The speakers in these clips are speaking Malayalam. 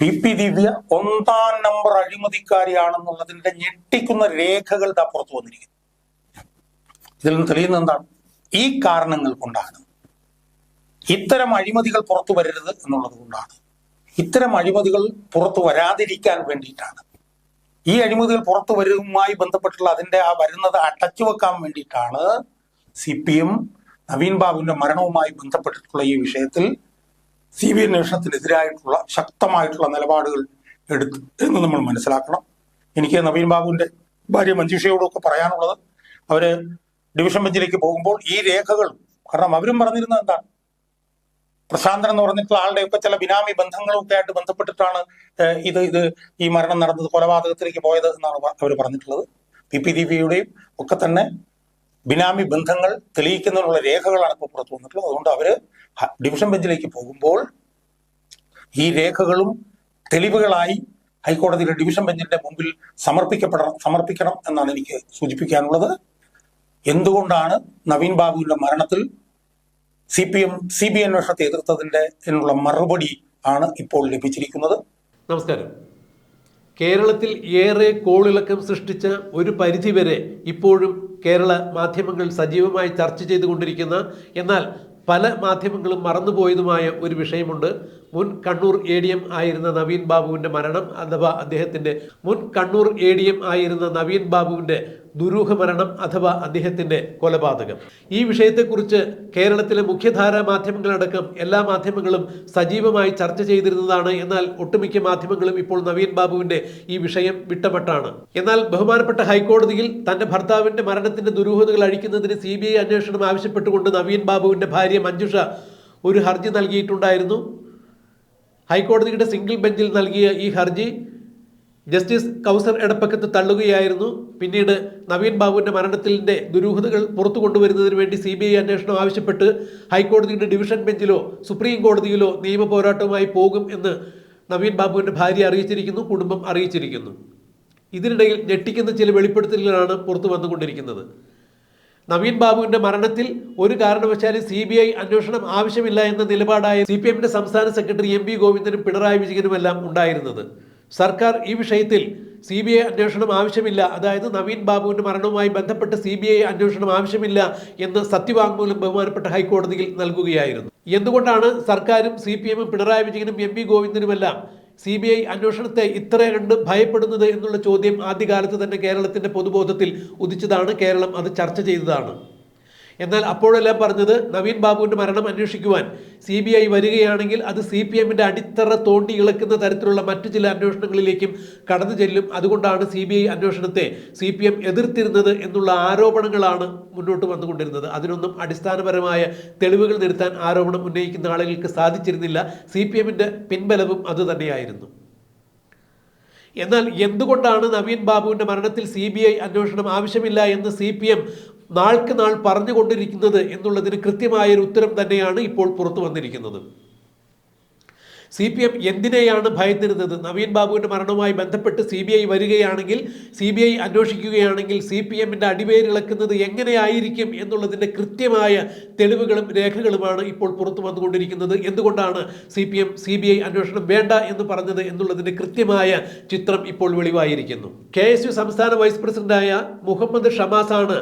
പി പി ദിവ്യ ഒന്നാം നമ്പർ അഴിമതിക്കാരിയാണെന്നുള്ളതിന്റെ ഞെട്ടിക്കുന്ന രേഖകൾ ദാ പുറത്തു വന്നിരിക്കുന്നു. ഇതിൽ നിന്ന് തെളിയുന്നത് എന്താണ്? ഈ കാരണങ്ങൾ കൊണ്ടാണ്. ഇത്തരം അഴിമതികൾ പുറത്തു വരരുത് എന്നുള്ളത് കൊണ്ടാണ്. ഇത്തരം അഴിമതികൾ പുറത്തു വരാതിരിക്കാൻ വേണ്ടിയിട്ടാണ്. ഈ അഴിമതികൾ പുറത്തു വരുമായി ബന്ധപ്പെട്ടുള്ള അതിന്റെ ആ വരുന്നത് അടച്ചു വെക്കാൻ വേണ്ടിയിട്ടാണ് സി പി എം നവീൻ ബാബുവിന്റെ മരണവുമായി ബന്ധപ്പെട്ടിട്ടുള്ള ഈ വിഷയത്തിൽ സി ബി അന്വേഷണത്തിനെതിരായിട്ടുള്ള ശക്തമായിട്ടുള്ള നിലപാടുകൾ എടുത്തു എന്ന് നമ്മൾ മനസ്സിലാക്കണം. എനിക്ക് നവീൻ ബാബുവിന്റെ ഭാര്യ മഞ്ജുഷയോടൊക്കെ പറയാനുള്ളത് അവർ ഡിവിഷൻ ബെഞ്ചിലേക്ക് പോകുമ്പോൾ ഈ രേഖകൾ കാരണം അവരും പറഞ്ഞിരുന്നത് എന്താണ്? പ്രശാന്തൻ എന്ന് പറഞ്ഞിട്ടുള്ള ആളുടെയൊക്കെ ചില ബിനാമി ബന്ധങ്ങളൊക്കെ ആയിട്ട് ബന്ധപ്പെട്ടിട്ടാണ് ഇത് ഇത് ഈ മരണം നടന്നത് കൊലപാതകത്തിലേക്ക് പോയത് എന്നാണ് അവർ പറഞ്ഞിട്ടുള്ളത്. പി പി ദിവ്യയുടെയും ഒക്കെ തന്നെ ബിനാമി ബന്ധങ്ങൾ തെളിയിക്കുന്നതിനുള്ള രേഖകളാണ് ഇപ്പോൾ പുറത്തു വന്നിട്ടുള്ളത്. അതുകൊണ്ട് അവർ ഡിവിഷൻ ബെഞ്ചിലേക്ക് പോകുമ്പോൾ ഈ രേഖകളും തെളിവുകളായി ഹൈക്കോടതിയുടെ ഡിവിഷൻ ബെഞ്ചിന്റെ മുമ്പിൽ സമർപ്പിക്കപ്പെടണം സമർപ്പിക്കണം എന്നാണ് എനിക്ക് സൂചിപ്പിക്കാനുള്ളത്. എന്തുകൊണ്ടാണ് നവീൻ ബാബുവിന്റെ മരണത്തിൽ C P M C B അന്വേഷണത്തെ എതിർത്തതിന്റെ എന്നുള്ള മറുപടി ആണ് ഇപ്പോൾ ലഭിച്ചിരിക്കുന്നത്? നമസ്കാരം. കേരളത്തിൽ ഏറെ കോളിളക്കം സൃഷ്ടിച്ച ഒരു പരിധിവരെ ഇപ്പോഴും കേരള മാധ്യമങ്ങൾ സജീവമായി ചർച്ച ചെയ്തുകൊണ്ടിരിക്കുന്ന എന്നാൽ പല മാധ്യമങ്ങളും മറന്നുപോയതുമായ ഒരു വിഷയമുണ്ട്. മുൻ കണ്ണൂർ എ ഡി എം ആയിരുന്ന നവീൻ ബാബുവിന്റെ മരണം അഥവാ അദ്ദേഹത്തിന്റെ മുൻ കണ്ണൂർ എ ഡി എം ആയിരുന്ന നവീൻ ബാബുവിന്റെ ദുരൂഹ മരണം അഥവാ അദ്ദേഹത്തിന്റെ കൊലപാതകം. ഈ വിഷയത്തെക്കുറിച്ച് കേരളത്തിലെ മുഖ്യധാരാ മാധ്യമങ്ങളടക്കം എല്ലാ മാധ്യമങ്ങളും സജീവമായി ചർച്ച ചെയ്തിരുന്നതാണ്. എന്നാൽ ഒട്ടുമിക്ക മാധ്യമങ്ങളും ഇപ്പോൾ നവീൻ ബാബുവിന്റെ ഈ വിഷയം വിട്ടമട്ടാണ്. എന്നാൽ ബഹുമാനപ്പെട്ട ഹൈക്കോടതിയിൽ തന്റെ ഭർത്താവിന്റെ മരണത്തിന്റെ ദുരൂഹതകൾ അഴിക്കുന്നതിന് സി ബി ഐ അന്വേഷണം ആവശ്യപ്പെട്ടുകൊണ്ട് നവീൻ ബാബുവിന്റെ ഭാര്യ മഞ്ജുഷ ഒരു ഹർജി നൽകിയിട്ടുണ്ടായിരുന്നു. ഹൈക്കോടതിയുടെ സിംഗിൾ ബെഞ്ചിൽ നൽകിയ ഈ ഹർജി ജസ്റ്റിസ് കൗസർ എടപ്പക്കത്ത് തള്ളുകയായിരുന്നു. പിന്നീട് നവീൻ ബാബുവിന്റെ മരണത്തിന്റെ ദുരൂഹതകൾ പുറത്തു കൊണ്ടുവരുന്നതിന് വേണ്ടി സി ബി ഐ അന്വേഷണം ആവശ്യപ്പെട്ട് ഹൈക്കോടതിയുടെ ഡിവിഷൻ ബെഞ്ചിലോ സുപ്രീം കോടതിയിലോ നിയമ പോരാട്ടവുമായി പോകും എന്ന് നവീൻ ബാബുവിന്റെ ഭാര്യ അറിയിച്ചിരിക്കുന്നു കുടുംബം അറിയിച്ചിരിക്കുന്നു. ഇതിനിടയിൽ ഞെട്ടിക്കുന്ന ചില വെളിപ്പെടുത്തലുകളാണ് പുറത്തു വന്നുകൊണ്ടിരിക്കുന്നത്. നവീൻ ബാബുവിന്റെ മരണത്തിൽ ഒരു കാരണവശാലും സി ബി ഐ അന്വേഷണം ആവശ്യമില്ല എന്ന നിലപാടായ സി പി എമ്മിന്റെ സംസ്ഥാന സെക്രട്ടറി എം വി ഗോവിന്ദനും പിണറായി വിജയനുമെല്ലാം ഉണ്ടായിരുന്നത്. സർക്കാർ ഈ വിഷയത്തിൽ സി ബി ഐ അന്വേഷണം ആവശ്യമില്ല. അതായത് നവീൻ ബാബുവിന്റെ മരണവുമായി ബന്ധപ്പെട്ട് സി ബി ഐ അന്വേഷണം ആവശ്യമില്ല എന്ന് സത്യവാങ്മൂലം ബഹുമാനപ്പെട്ട ഹൈക്കോടതിയിൽ നൽകുകയായിരുന്നു. എന്തുകൊണ്ടാണ് സർക്കാരും സി പി എമ്മും പിണറായി വിജയനും എം വി ഗോവിന്ദനുമെല്ലാം സി ബി ഐ അന്വേഷണത്തെ ഇത്ര കണ്ട് ഭയപ്പെടുന്നത് എന്നുള്ള ചോദ്യം ആദ്യകാലത്ത് തന്നെ കേരളത്തിന്റെ പൊതുബോധത്തിൽ ഉദിച്ചതാണ്. കേരളം അത് ചർച്ച ചെയ്തതാണ്. എന്നാൽ അപ്പോഴെല്ലാം പറഞ്ഞത് നവീൻ ബാബുവിന്റെ മരണം അന്വേഷിക്കുവാൻ സി ബി ഐ വരികയാണെങ്കിൽ അത് സി പി എമ്മിന്റെ അടിത്തറ തോണ്ടി ഇളക്കുന്ന തരത്തിലുള്ള മറ്റു ചില അന്വേഷണങ്ങളിലേക്കും കടന്നു ചെല്ലും. അതുകൊണ്ടാണ് സി ബി ഐ അന്വേഷണത്തെ സി പി എം എതിർത്തിരുന്നത് എന്നുള്ള ആരോപണങ്ങളാണ് മുന്നോട്ട് വന്നുകൊണ്ടിരുന്നത്. അതിനൊന്നും അടിസ്ഥാനപരമായ തെളിവുകൾ നിരത്താൻ ആരോപണം ഉന്നയിക്കുന്ന ആളുകൾക്ക് സാധിച്ചിരുന്നില്ല. സി പി എമ്മിന്റെ പിൻബലവും അതുതന്നെയായിരുന്നു എന്നാൽ എന്തുകൊണ്ടാണ് നവീൻ ബാബുവിന്റെ മരണത്തിൽ സി ബി ഐ അന്വേഷണം ആവശ്യമില്ല എന്ന് സി പി എം നാൾക്ക് നാൾ പറഞ്ഞുകൊണ്ടിരിക്കുന്നത് എന്നുള്ളതിന് കൃത്യമായൊരു ഉത്തരം തന്നെയാണ് ഇപ്പോൾ പുറത്തു വന്നിരിക്കുന്നത്. സി പി എം എന്തിനെയാണ് ഭയന്നിരുന്നത്? നവീൻ ബാബുവിന്റെ മരണവുമായി ബന്ധപ്പെട്ട് സി ബി ഐ വരികയാണെങ്കിൽ സി ബി ഐ അന്വേഷിക്കുകയാണെങ്കിൽ സി പി എമ്മിന്റെ അടിവേരിളക്കുന്നത് എങ്ങനെയായിരിക്കും എന്നുള്ളതിന്റെ കൃത്യമായ തെളിവുകളും രേഖകളുമാണ് ഇപ്പോൾ പുറത്തു വന്നുകൊണ്ടിരിക്കുന്നത്. എന്തുകൊണ്ടാണ് C P M C B I അന്വേഷണം വേണ്ട എന്ന് പറഞ്ഞത് എന്നുള്ളതിന്റെ കൃത്യമായ ചിത്രം ഇപ്പോൾ വെളിവായിരിക്കുന്നു. കെ എസ് യു സംസ്ഥാന വൈസ് പ്രസിഡന്റായ മുഹമ്മദ് ഷമാസാണ്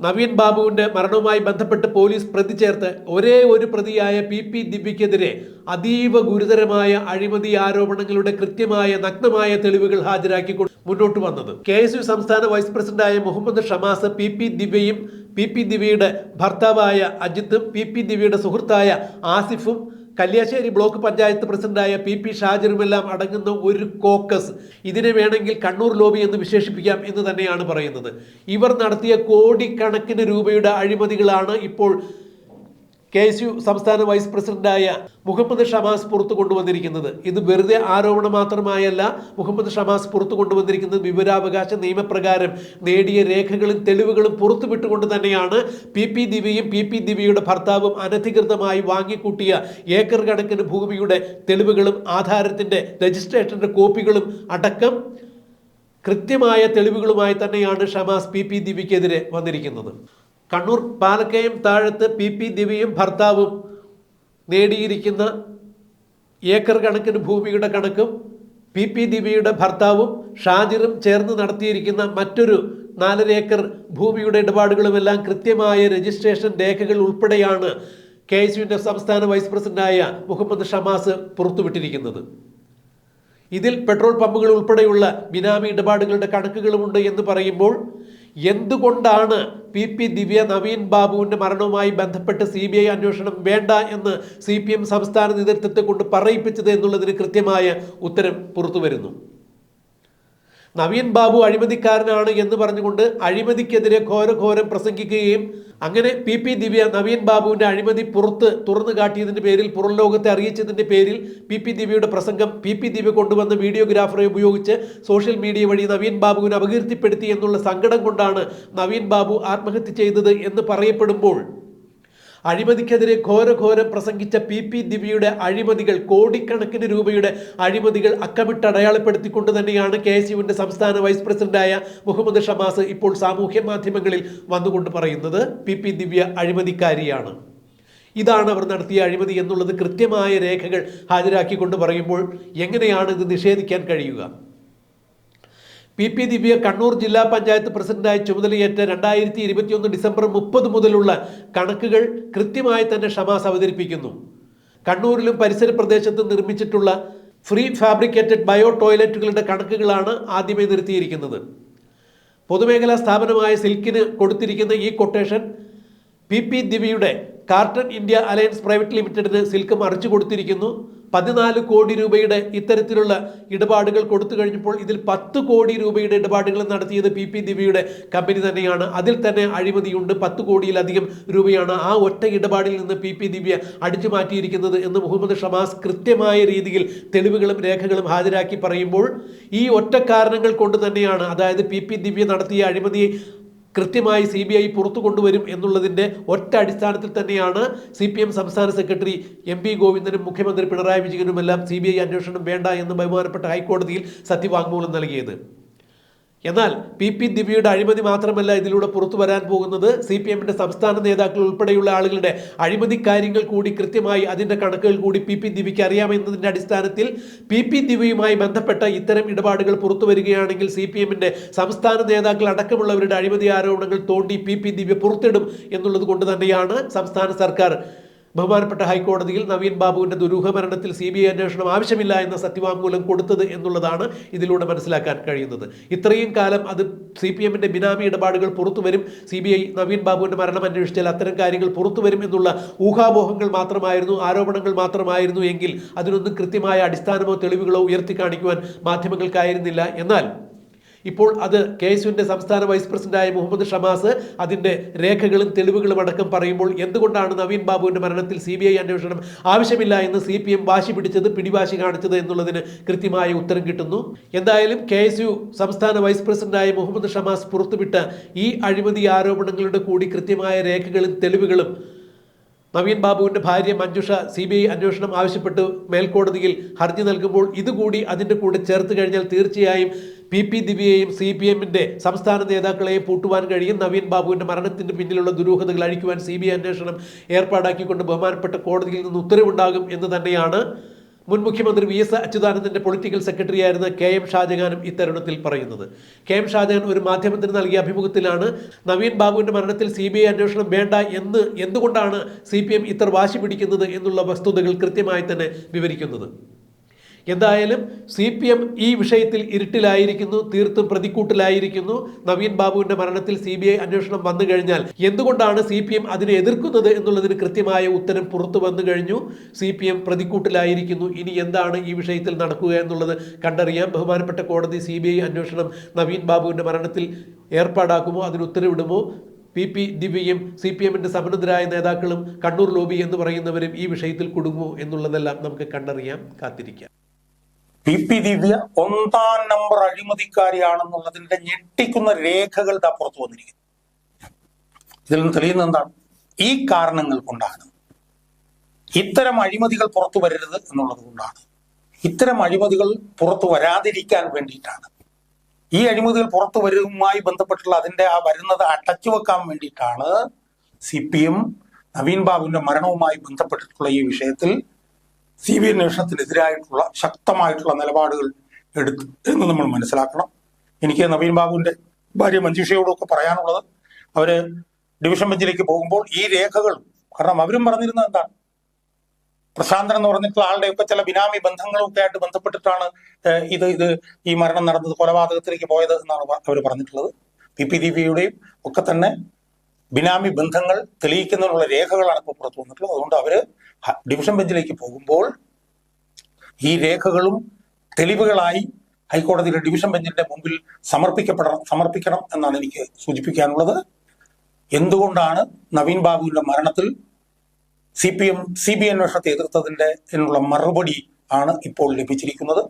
നവീൻ ബാബുവിന്റെ മരണവുമായി ബന്ധപ്പെട്ട് പോലീസ് പ്രതി ചേർത്ത് ഒരേ ഒരു പ്രതിയായ പി പി ദിബിക്കെതിരെ അതീവ ഗുരുതരമായ അഴിമതി ആരോപണങ്ങളുടെ കൃത്യമായ നഗ്നമായ തെളിവുകൾ ഹാജരാക്കിക്കൊണ്ട് മുന്നോട്ട് വന്നത്. കെ എസ് യു സംസ്ഥാന വൈസ് പ്രസിഡന്റായ മുഹമ്മദ് ഷമാസ് പി പി ദിബയും പി പി ദിവ്യയുടെ ഭർത്താവായ അജിത്തും പി പി ദിവ്യയുടെ സുഹൃത്തായ ആസിഫും കല്യാശ്ശേരി ബ്ലോക്ക് പഞ്ചായത്ത് പ്രസിഡന്റായ പി പി ഷാജറുമെല്ലാം അടങ്ങുന്ന ഒരു കോക്കസ്. ഇതിനെ വേണമെങ്കിൽ കണ്ണൂർ ലോബി എന്ന് വിശേഷിപ്പിക്കാം എന്ന് തന്നെയാണ് പറയുന്നത്. ഇവർ നടത്തിയ കോടിക്കണക്കിന് രൂപയുടെ അഴിമതികളാണ് ഇപ്പോൾ കെ എസ് യു സംസ്ഥാന വൈസ് പ്രസിഡന്റായ മുഹമ്മദ് ഷമാസ് പുറത്തു കൊണ്ടുവന്നിരിക്കുന്നത്. ഇത് വെറുതെ ആരോപണം മാത്രമായല്ല മുഹമ്മദ് ഷമാസ് പുറത്തു കൊണ്ടുവന്നിരിക്കുന്നത് വിവരാവകാശ നിയമപ്രകാരം നേടിയ രേഖകളും തെളിവുകളും പുറത്തുവിട്ടുകൊണ്ട് തന്നെയാണ് പി പി ദിവ്യയും പി പി ദിവ്യയുടെ ഭർത്താവും അനധികൃതമായി വാങ്ങിക്കൂട്ടിയ ഏക്കർ കണക്കിന് ഭൂമിയുടെ തെളിവുകളും ആധാരത്തിന്റെ രജിസ്ട്രേഷന്റെ കോപ്പികളും അടക്കം കൃത്യമായ തെളിവുകളുമായി തന്നെയാണ് ഷമാസ് പി പി ദിവ്യക്കെതിരെ വന്നിരിക്കുന്നത്. കണ്ണൂർ പാലക്കയം താഴത്ത് പി പി ദിവ്യയും ഭർത്താവും നേടിയിരിക്കുന്ന ഏക്കർ കണക്കിന് ഭൂമിയുടെ കണക്കും പി പി ദിവ്യയുടെ ഭർത്താവും ഷാജിറും ചേർന്ന് നടത്തിയിരിക്കുന്ന മറ്റൊരു നാലര ഏക്കർ ഭൂമിയുടെ ഇടപാടുകളുമെല്ലാം കൃത്യമായ രജിസ്ട്രേഷൻ രേഖകൾ ഉൾപ്പെടെയാണ് കെ എസ് യുവിന്റെ സംസ്ഥാന വൈസ് പ്രസിഡന്റായ മുഹമ്മദ് ഷമാസ് പുറത്തുവിട്ടിരിക്കുന്നത്. ഇതിൽ പെട്രോൾ പമ്പുകൾ ഉൾപ്പെടെയുള്ള ബിനാമി ഇടപാടുകളുടെ കണക്കുകളുമുണ്ട് എന്ന് പറയുമ്പോൾ എന്തുകൊണ്ടാണ് പി പി ദിവ്യ നവീൻ ബാബുവിന്റെ മരണവുമായി ബന്ധപ്പെട്ട് സി ബി ഐ അന്വേഷണം വേണ്ട എന്ന് സി പി എം സംസ്ഥാന നേതൃത്വത്തെ കൊണ്ട് പറയിപ്പിച്ചത് എന്നുള്ളതിന് കൃത്യമായ ഉത്തരം പുറത്തു വരുന്നു നവീൻ ബാബു അഴിമതിക്കാരനാണ് എന്ന് പറഞ്ഞുകൊണ്ട് അഴിമതിക്കെതിരെ ഘോരഘോരം പ്രസംഗിക്കുകയും അങ്ങനെ പി പി ദിവ്യ നവീൻ ബാബുവിന്റെ അഴിമതി പുറത്ത് തുറന്നു കാട്ടിയതിന്റെ പേരിൽ പുറം ലോകത്തെ അറിയിച്ചതിന്റെ പേരിൽ പി പി ദിവ്യയുടെ പ്രസംഗം പി പി ദിവ്യ കൊണ്ടുവന്ന വീഡിയോഗ്രാഫറെ ഉപയോഗിച്ച് സോഷ്യൽ മീഡിയ വഴി നവീൻ ബാബുവിനെ അപകീർത്തിപ്പെടുത്തി എന്നുള്ള സങ്കടം കൊണ്ടാണ് നവീൻ ബാബു ആത്മഹത്യ ചെയ്തത് എന്ന് പറയപ്പെടുമ്പോൾ അഴിമതിക്കെതിരെ ഘോരഘോരം പ്രസംഗിച്ച പി പി ദിവ്യയുടെ അഴിമതികൾ കോടിക്കണക്കിന് രൂപയുടെ അഴിമതികൾ അക്കമിട്ട് അടയാളപ്പെടുത്തിക്കൊണ്ട് തന്നെയാണ് കെ എസ് യുവിന്റെ സംസ്ഥാന വൈസ് പ്രസിഡന്റായ മുഹമ്മദ് ഷമാസ് ഇപ്പോൾ സാമൂഹ്യ മാധ്യമങ്ങളിൽ വന്നുകൊണ്ട് പറയുന്നത് പി പി ദിവ്യ അഴിമതിക്കാരിയാണ്. ഇതാണ് അവർ നടത്തിയ അഴിമതി എന്നുള്ളത് കൃത്യമായ രേഖകൾ ഹാജരാക്കിക്കൊണ്ട് പറയുമ്പോൾ എങ്ങനെയാണ് ഇത് നിഷേധിക്കാൻ കഴിയുക? പി പി ദിവ്യ കണ്ണൂർ ജില്ലാ പഞ്ചായത്ത് പ്രസിഡന്റായി ചുമതലയേറ്റ രണ്ടായിരത്തി ഇരുപത്തിയൊന്ന് ഡിസംബർ മുപ്പത് മുതലുള്ള കണക്കുകൾ കൃത്യമായി തന്നെ ഷമാസ് അവതരിപ്പിക്കുന്നു. കണ്ണൂരിലും പരിസര പ്രദേശത്തും നിർമ്മിച്ചിട്ടുള്ള ഫ്രീ ഫാബ്രിക്കേറ്റഡ് ബയോ ടോയ്ലറ്റുകളുടെ കണക്കുകളാണ് ആദ്യമേ നിർത്തിയിരിക്കുന്നത്. പൊതുമേഖലാ സ്ഥാപനമായ സിൽക്കിന് കൊടുത്തിരിക്കുന്ന ഈ കൊട്ടേഷൻ പി പി ദിവ്യയുടെ കാർട്ടൺ ഇന്ത്യ അലയൻസ് പ്രൈവറ്റ് ലിമിറ്റഡിന് സിൽക്ക് മറിച്ചു കൊടുത്തിരിക്കുന്നു. പതിനാല് കോടി രൂപയുടെ ഇത്തരത്തിലുള്ള ഇടപാടുകൾ കൊടുത്തു കഴിഞ്ഞപ്പോൾ ഇതിൽ പത്ത് കോടി രൂപയുടെ ഇടപാടുകൾ നടത്തിയത് പി പി ദിവ്യയുടെ കമ്പനി തന്നെയാണ്. അതിൽ തന്നെ അഴിമതിയുണ്ട്. പത്ത് കോടിയിലധികം രൂപയാണ് ആ ഒറ്റ ഇടപാടിൽ നിന്ന് പി പി ദിവ്യ അടിച്ചു മാറ്റിയിരിക്കുന്നത് എന്ന് മുഹമ്മദ് ഷമാസ് കൃത്യമായ രീതിയിൽ തെളിവുകളും രേഖകളും ഹാജരാക്കി പറയുമ്പോൾ ഈ ഒറ്റ കാരണങ്ങൾ കൊണ്ട് തന്നെയാണ് അതായത് പി പി ദിവ്യ നടത്തിയ അഴിമതിയെ കൃത്യമായി സി ബി ഐ പുറത്തു കൊണ്ടുവരും എന്നുള്ളതിന്റെ ഒറ്റ അടിസ്ഥാനത്തിൽ തന്നെയാണ് സി പി എം സംസ്ഥാന സെക്രട്ടറി എം പി ഗോവിന്ദനും മുഖ്യമന്ത്രി പിണറായി വിജയനുമെല്ലാം സി ബി ഐ അന്വേഷണം വേണ്ട എന്ന് ബഹുമാനപ്പെട്ട ഹൈക്കോടതിയിൽ സത്യവാങ്മൂലം നൽകിയത്. എന്നാൽ പി പി ദിവ്യയുടെ അഴിമതി മാത്രമല്ല ഇതിലൂടെ പുറത്തു വരാൻ പോകുന്നത് സി പി എമ്മിന്റെ സംസ്ഥാന നേതാക്കൾ ഉൾപ്പെടെയുള്ള ആളുകളുടെ അഴിമതി കാര്യങ്ങൾ കൂടി കൃത്യമായി അതിന്റെ കണക്കുകൾ കൂടി പി പി ദിവ്യയ്ക്ക് അറിയാമെന്നതിന്റെ അടിസ്ഥാനത്തിൽ പി പി ദിവ്യയുമായി ബന്ധപ്പെട്ട ഇത്തരം ഇടപാടുകൾ പുറത്തു വരികയാണെങ്കിൽ സി പി എമ്മിന്റെ സംസ്ഥാന നേതാക്കൾ അടക്കമുള്ളവരുടെ അഴിമതി ആരോപണങ്ങൾ തോണ്ടി പി പി ദിവ്യ പുറത്തിടും എന്നുള്ളത് കൊണ്ട് തന്നെയാണ് സംസ്ഥാന സർക്കാർ ബഹുമാനപ്പെട്ട ഹൈക്കോടതിയിൽ നവീൻ ബാബുവിന്റെ ദുരൂഹ മരണത്തിൽ സി ബി ഐ അന്വേഷണം ആവശ്യമില്ല എന്ന സത്യവാങ്മൂലം കൊടുത്തത് എന്നുള്ളതാണ് ഇതിലൂടെ മനസ്സിലാക്കാൻ കഴിയുന്നത്. ഇത്രയും കാലം അത് സി പി എമ്മിന്റെ ബിനാമി ഇടപാടുകൾ പുറത്തു വരും. സി ബി ഐ നവീൻ ബാബുവിന്റെ മരണം അന്വേഷിച്ചാൽ അത്തരം കാര്യങ്ങൾ പുറത്തു വരും എന്നുള്ള ഊഹാമോഹങ്ങൾ മാത്രമായിരുന്നു ആരോപണങ്ങൾ മാത്രമായിരുന്നു എങ്കിൽ അതിനൊന്നും കൃത്യമായ അടിസ്ഥാനമോ തെളിവുകളോ ഉയർത്തി കാണിക്കുവാൻ മാധ്യമങ്ങൾക്കായിരുന്നില്ല. എന്നാൽ ഇപ്പോൾ അത് കെ എസ് യുവിന്റെ സംസ്ഥാന വൈസ് പ്രസിഡന്റായ മുഹമ്മദ് ഷമാസ് അതിന്റെ രേഖകളും തെളിവുകളും അടക്കം പറയുമ്പോൾ എന്തുകൊണ്ടാണ് നവീൻ ബാബുവിന്റെ മരണത്തിൽ സി ബി ഐ അന്വേഷണം ആവശ്യമില്ല എന്ന് സി പി എം വാശി പിടിച്ചത് പിടിവാശി കാണിച്ചത് എന്നുള്ളതിന് കൃത്യമായ ഉത്തരം കിട്ടുന്നു. എന്തായാലും കെ എസ് യു സംസ്ഥാന വൈസ് പ്രസിഡന്റായ മുഹമ്മദ് ഷമാസ് പുറത്തുവിട്ട ഈ അഴിമതി ആരോപണങ്ങളുടെ കൂടി കൃത്യമായ രേഖകളും തെളിവുകളും നവീൻ ബാബുവിന്റെ ഭാര്യ മഞ്ജുഷ സി ബി ഐ അന്വേഷണം ആവശ്യപ്പെട്ട് മേൽക്കോടതിയിൽ ഹർജി നൽകുമ്പോൾ ഇതുകൂടി അതിന്റെ കൂടെ ചേർത്ത് കഴിഞ്ഞാൽ തീർച്ചയായും പി പി ദിവ്യയെയും സി പി എമ്മിന്റെ സംസ്ഥാന നേതാക്കളെയും പൂട്ടുവാൻ കഴിയും. നവീൻ ബാബുവിന്റെ മരണത്തിന് പിന്നിലുള്ള ദുരൂഹതകൾ അഴിക്കുവാൻ സി ബി ഐ അന്വേഷണം ഏർപ്പാടാക്കിക്കൊണ്ട് ബഹുമാനപ്പെട്ട കോടതിയിൽ നിന്ന് ഉത്തരവുണ്ടാകും എന്ന് തന്നെയാണ് മുൻ മുഖ്യമന്ത്രി വി എസ് അച്യുതാനന്ദന്റെ പൊളിറ്റിക്കൽ സെക്രട്ടറി ആയിരുന്ന കെ എം ഷാജഹാനും ഇത്തരുണത്തിൽ പറയുന്നത്. കെ എം ഷാജഹാൻ ഒരു മാധ്യമത്തിന് നൽകിയ അഭിമുഖത്തിലാണ് നവീൻ ബാബുവിന്റെ മരണത്തിൽ സി ബി ഐ അന്വേഷണം വേണ്ട എന്ന് എന്തുകൊണ്ടാണ് സി പി എം ഇത്ര വാശി പിടിക്കുന്നത് എന്നുള്ള വസ്തുതകൾ കൃത്യമായി തന്നെ വിവരിക്കുന്നത്? എന്തായാലും സി പി എം ഈ വിഷയത്തിൽ ഇരുട്ടിലായിരിക്കുന്നു തീർത്തും പ്രതിക്കൂട്ടിലായിരിക്കുന്നു. നവീൻ ബാബുവിന്റെ മരണത്തിൽ സി ബി ഐ അന്വേഷണം വന്നു കഴിഞ്ഞാൽ എന്തുകൊണ്ടാണ് സി പി എം അതിനെ എതിർക്കുന്നത് എന്നുള്ളതിന് കൃത്യമായ ഉത്തരം പുറത്തു വന്നു കഴിഞ്ഞു. സി പി എം പ്രതിക്കൂട്ടിലായിരിക്കുന്നു. ഇനി എന്താണ് ഈ വിഷയത്തിൽ നടക്കുക എന്നുള്ളത് കണ്ടറിയാം. ബഹുമാനപ്പെട്ട കോടതി സി ബി ഐ അന്വേഷണം നവീൻ ബാബുവിന്റെ മരണത്തിൽ ഏർപ്പാടാക്കുമോ? അതിന് ഉത്തരവിടുമോ? പി പി ദിവ്യയും സി പി എമ്മിന്റെ സമ്പന്നതരായ നേതാക്കളും കണ്ണൂർ ലോബി എന്ന് പറയുന്നവരും ഈ വിഷയത്തിൽ കുടുങ്ങുമോ എന്നുള്ളതെല്ലാം നമുക്ക് കണ്ടറിയാം. കാത്തിരിക്കാം. പി പി ദിവ്യ ഒന്നാം നമ്പർ അഴിമതിക്കാരിയാണെന്നുള്ളതിന്റെ ഞെട്ടിക്കുന്ന രേഖകൾ ഇതാ പുറത്തു വന്നിരിക്കുന്നു. ഇതിൽ നിന്ന് തെളിയുന്നത് എന്താണ്? ഈ കാരണങ്ങൾ കൊണ്ടാണ് ഇത്തരം അഴിമതികൾ പുറത്തു വരരുത് എന്നുള്ളത് കൊണ്ടാണ്. ഇത്തരം അഴിമതികൾ പുറത്തു വരാതിരിക്കാൻ വേണ്ടിയിട്ടാണ്. ഈ അഴിമതികൾ പുറത്തു വരുന്നതുമായി ബന്ധപ്പെട്ടുള്ള അതിന്റെ ആ വരുന്നത് അടച്ചു വെക്കാൻ വേണ്ടിയിട്ടാണ് സി പി എം നവീൻ ബാബുവിന്റെ മരണവുമായി ബന്ധപ്പെട്ടിട്ടുള്ള ഈ വിഷയത്തിൽ സി ബി അന്വേഷണത്തിനെതിരായിട്ടുള്ള ശക്തമായിട്ടുള്ള നിലപാടുകൾ എടുത്തു എന്ന് നമ്മൾ മനസ്സിലാക്കണം. എനിക്ക് നവീൻ ബാബുവിന്റെ ഭാര്യ മഞ്ജുഷയോടൊക്കെ പറയാനുള്ളത് അവർ ഡിവിഷൻ ബെഞ്ചിലേക്ക് പോകുമ്പോൾ ഈ രേഖകൾ കാരണം അവരും പറഞ്ഞിരുന്നത് എന്താണ്? പ്രശാന്തൻ എന്ന് പറഞ്ഞിട്ടുള്ള ആളുടെയൊക്കെ ചില ബിനാമി ബന്ധങ്ങളൊക്കെ ആയിട്ട് ബന്ധപ്പെട്ടിട്ടാണ് ഇത് ഇത് ഈ മരണം നടന്നത് കൊലപാതകത്തിലേക്ക് പോയത് എന്നാണ് അവർ പറഞ്ഞിട്ടുള്ളത്. പി പി ദീപിയുടെയും ഒക്കെ തന്നെ ബിനാമി ബന്ധങ്ങൾ തെളിയിക്കുന്നതിനുള്ള രേഖകളാണ് ഇപ്പോൾ പുറത്തു വന്നിട്ടുള്ളത്. അതുകൊണ്ട് അവർ ഡിവിഷൻ ബെഞ്ചിലേക്ക് പോകുമ്പോൾ ഈ രേഖകളും തെളിവുകളായി ഹൈക്കോടതിയിലെ ഡിവിഷൻ ബെഞ്ചിന്റെ മുമ്പിൽ സമർപ്പിക്കപ്പെടണം സമർപ്പിക്കണം എന്നാണ് എനിക്ക് സൂചിപ്പിക്കാനുള്ളത്. എന്തുകൊണ്ടാണ് നവീൻ ബാബുവിന്റെ മരണത്തിൽ C P M C B അന്വേഷണത്തെ എതിർത്തതിന്റെ എന്നുള്ള മറുപടി ആണ് ഇപ്പോൾ ലഭിച്ചിരിക്കുന്നത്?